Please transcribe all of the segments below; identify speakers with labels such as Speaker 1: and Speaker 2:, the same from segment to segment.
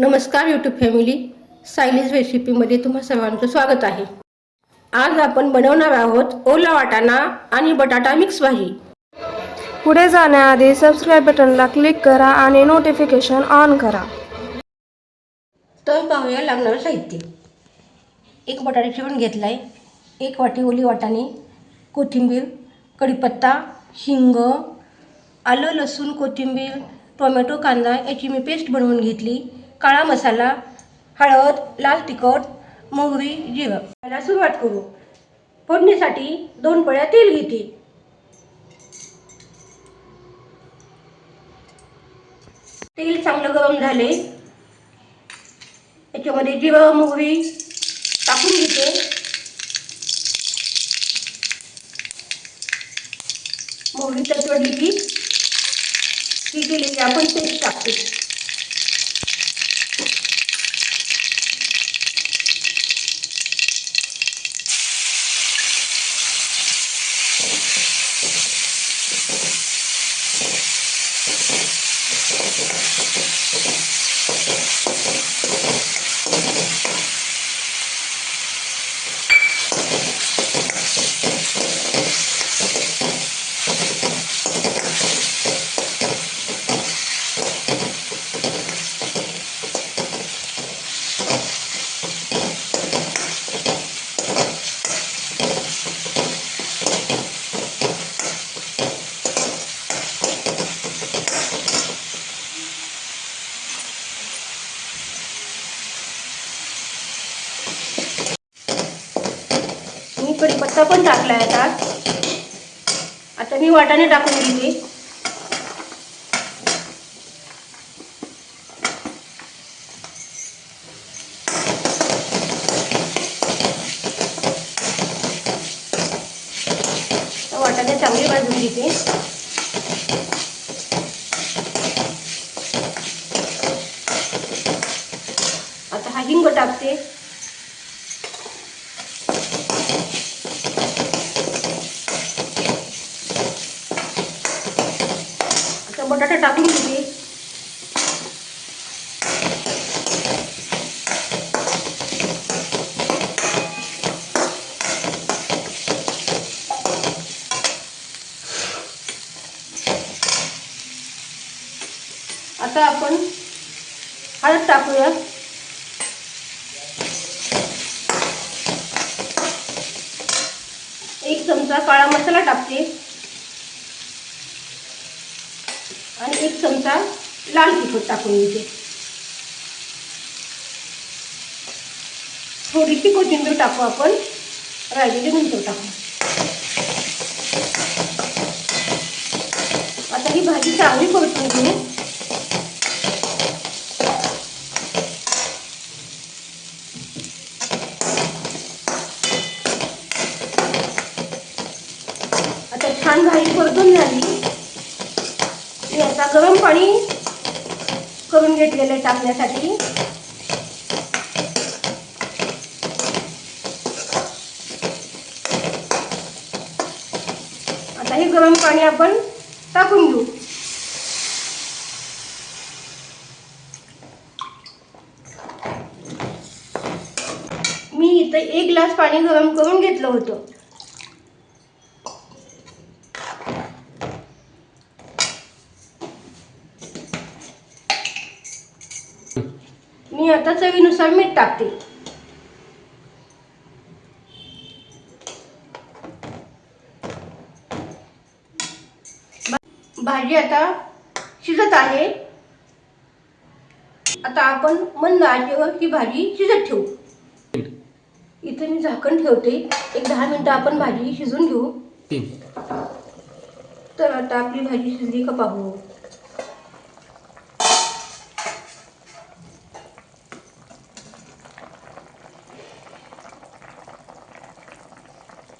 Speaker 1: नमस्कार YouTube family सायलीज रेसिपीमध्ये तुम्हा सर्वांचं स्वागत आहे. आज आपण बनवणार आहोत ओला वाटाणा आणि बटाटा मिक्स भाजी
Speaker 2: पुढे जाण्याआधी सबस्क्राईब बटनला क्लिक करा आणि नोटिफिकेशन ऑन करा.
Speaker 1: तर पाहूया लागणारं साहित्य. एक बटाटा चिवून घेतला आहे एक वाटी ओली वाटाणे कोथिंबीर कढीपत्ता हिंग आलं लसूण कोथिंबीर टोमॅटो कांदा याची मी पेस्ट बनवून घेतली. काळा मसाला हळद लाल तिखट मोहरी जिरं. याला सुरुवात करू. फोडणीसाठी दोन पळ्या तेल घेते. तेल चांगलं गरम झाले. याच्यामध्ये जिरं मोहरी टाकून घेते. मोहरी तडतडली की ती आपण तेल टाकते. कढीपत्ता पण टाकला आहे आता. आता मी वाटाणे टाकून घेते. वाटाणे चांगले भाजून घेते आता हा हिंग टाकते टाकून घेते आता आपण हळद टाकूया. एक चमचा काळा मसाला टाकते आणि एक चमचा लाल तिखट टाकून घेते. थोडीशी कोथिंबीर टाकू आपण राहिलेली नंतर टाकू. आता ही भाजी चांगली परतून घेऊ. आता छान भाजी परतून झाली. गरम पाणी करून घेतलेलं आहे टाकण्यासाठी. आता हे गरम पाणी आपण टाकून घेऊ. मी इथं एक ग्लास पाणी गरम करून घेतलं होतं. मी आता चवीनुसार मीठ टाकते. भाजी आता शिजत आहे. आता आपण मंद आचेवर ही भाजी शिजत ठेवू. इथे मी झाकण ठेवते. एक दहा मिनिटं आपण भाजी शिजून घेऊ. तर आता आपली भाजी शिजली का पाहू.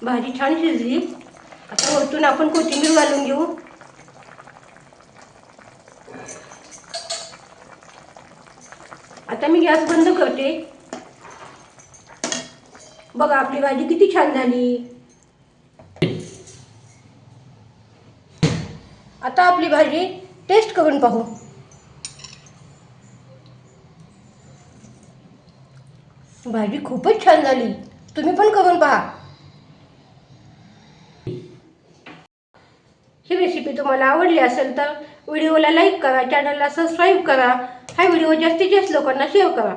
Speaker 1: भाजी छान शिजली. आता वरतून आपण कोथिंबीर घालून घेऊ. आता मी गॅस बंद करते. बघा आपली भाजी किती छान झाली. आता आपली भाजी टेस्ट करून पाहू. भाजी खूपच छान झाली. तुम्ही पण करून पहा. ही रेसिपी तुम्हाला आवडली असेल तर व्हिडिओला लाईक करा चॅनलला सबस्क्राईब करा. हा व्हिडिओ जास्तीत जास्त लोकांना शेअर करा.